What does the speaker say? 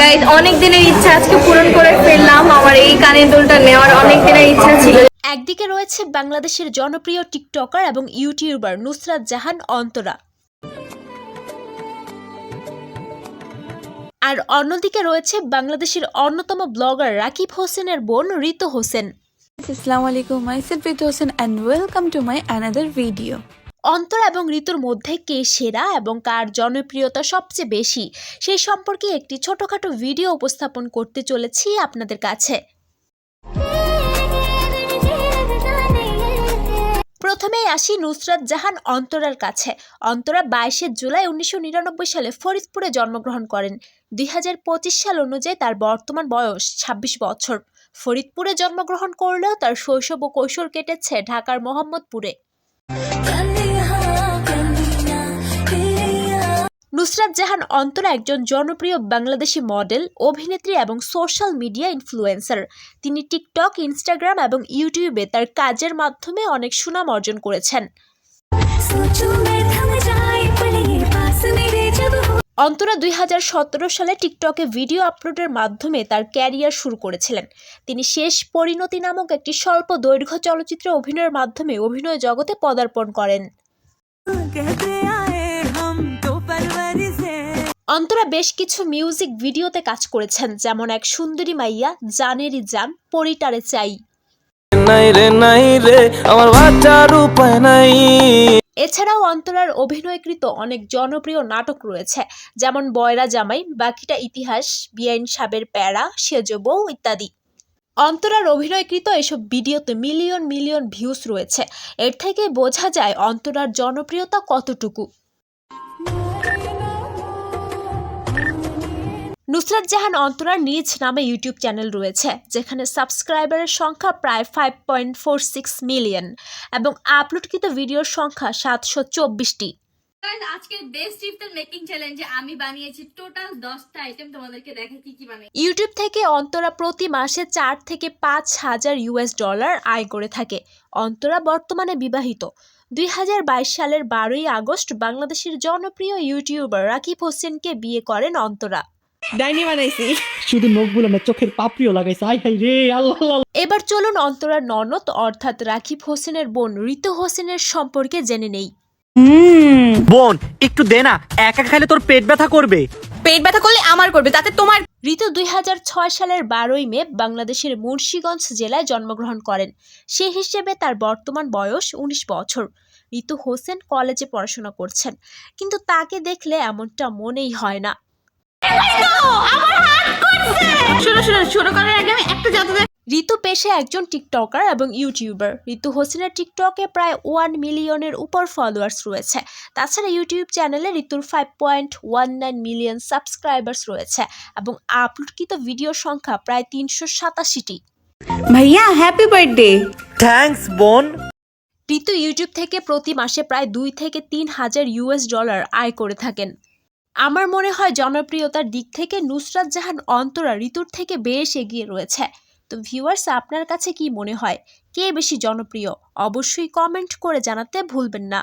Guys অনেক দিনের ইচ্ছা আজকে পূরণ করে ফেললাম। আমার এই কানের দুলটা নেওয়ার অনেক দিনের ইচ্ছা ছিল। একদিকে রয়েছে বাংলাদেশের জনপ্রিয় টিকটকার এবং ইউটিউবার নুসরাত জাহান অন্তরা। আর অন্যদিকে রয়েছে বাংলাদেশের অন্যতম ব্লগার রাকিব হোসেনের বোন ঋতু Hossain. Assalamu alaikum, myself Ritu Hossain and welcome to my another video. Antara এবং ঋতুর মধ্যে কে সেরা এবং কার জনপ্রিয়তা সবচেয়ে বেশি, সেই সম্পর্কে একটি ছোটখাটো ভিডিও উপস্থাপন করতে চলেছি আপনাদের কাছে। প্রথমেই আসি নুসরাত জাহান অন্তরার কাছে। অন্তরা বাইশে জুলাই উনিশশো নিরানব্বই সালে ফরিদপুরে জন্মগ্রহণ করেন। দুই হাজার পঁচিশ সাল অনুযায়ী তার বর্তমান বয়স ২৬ বছর। ফরিদপুরে জন্মগ্রহণ করলেও তার শৈশব ও কৈশোর কেটেছে ঢাকার মোহাম্মদপুরে। নুসরাত জাহান অন্তরা একজন জনপ্রিয় বাংলাদেশি মডেল, অভিনেত্রী এবং সোশ্যাল মিডিয়া ইনফ্লুয়েন্সার। তিনি টিকটক, ইনস্টাগ্রাম এবং ইউটিউবে তার কাজের মাধ্যমে অনেক সুনাম অর্জন করেছেন। অন্তরা দুই হাজার সতেরো সালে টিকটকে ভিডিও আপলোডের মাধ্যমে তার ক্যারিয়ার শুরু করেছিলেন। তিনি শেষ পরিণতি নামক একটি স্বল্প দৈর্ঘ্য চলচ্চিত্রে অভিনয়ের মাধ্যমে অভিনয় জগতে পদার্পণ করেন। অন্তরা বেশ কিছু মিউজিক ভিডিওতে কাজ করেছেন যেমন এক সুন্দরী মাইয়া জানেরই জান পরিটারে চাই। নাই রে নাই রে আমার বাচ্চার উপায় নাই। এছাড়াও অন্তরার অভিনয়কৃত অনেক জনপ্রিয় নাটক রয়েছে যেমন বয়রা জামাই বাকিটা ইতিহাস বিআইন সাবের প্যারা সেজ বউ ইত্যাদি। অন্তরার অভিনয়কৃত এসব ভিডিওতে মিলিয়ন মিলিয়ন ভিউজ রয়েছে এর থেকে বোঝা যায় অন্তরার জনপ্রিয়তা কতটুকু। নুসরাত জাহান অন্তরার নিজ নামে ইউটিউব চ্যানেল রয়েছে যেখানে সাবস্ক্রাইবারের সংখ্যা প্রায় five point four six million এবং আপলোডকৃত ভিডিওর সংখ্যা সাতশো চব্বিশটি। আজকের বেস্ট ইফতার মেকিং চ্যালেঞ্জে আমি বানিয়েছি টোটাল দশটা আইটেম তোমাদেরকে দেখে কি কি বানিয়েছি। ইউটিউব থেকে অন্তরা প্রতি মাসে চার থেকে পাঁচ হাজার ইউএস ডলার আয় করে থাকে। অন্তরা বর্তমানে বিবাহিত। দুই হাজার বাইশ সালের বারোই আগস্ট বাংলাদেশের জনপ্রিয় ইউটিউবার রাকিব হোসেনকে বিয়ে করেন অন্তরা। ডাইনি বানাইছি। শুধু না চোখের পাপড়িও লাগাইছে। আই হাই রে আল্লাহ আল্লাহ। এবার চলুন অন্তরার ননদ অর্থাৎ রাকিব হোসেনের বোন ঋতু হোসেনের সম্পর্কে জেনে নেই। বোন একটু দে না একা খাইলে তোর পেট ব্যথা করবে। পেট ব্যথা করলে আমার করবে তাতে তোমার ঋতু দুই হাজার ছয় সালের বারোই মে বাংলাদেশের মুন্সিগঞ্জ জেলায় জন্মগ্রহণ করেন। সে হিসেবে তার বর্তমান বয়স ১৯ বছর। ঋতু হোসেন কলেজে পড়াশোনা করছেন কিন্তু তাকে দেখলে এমনটা মনেই হয় না। শুরু শুরু শুরু করার আগে আমি একটা যত ঋতু পেশে একজন টিকটকার এবং ইউটিউবার। ঋতু হোসেনের টিকটকে প্রায় ওয়ান মিলিয়নের উপর ফলোয়ার্স রয়েছে। তাছাড়া ইউটিউব চ্যানেলে ঋতুর five point one nine million subscribers রয়েছে এবং আপলোডকৃত ভিডিওর সংখ্যা প্রায় তিনশো সাতাশিটি। ভাইয়া হ্যাপি বার্থডে থ্যাঙ্কস বোন। ঋতু ইউটিউব থেকে প্রতি মাসে প্রায় দুই থেকে তিন হাজার ইউএস ডলার আয় করে থাকেন। আমার মনে হয় জনপ্রিয়তার দিক থেকে নুসরাত জাহান অন্তরা ঋতুর থেকে বেশ এগিয়ে রয়েছে। তো ভিউয়ার্স আপনার কাছে কি মনে হয়? কে বেশি জনপ্রিয়? অবশ্যই কমেন্ট করে জানাতে ভুলবেন না।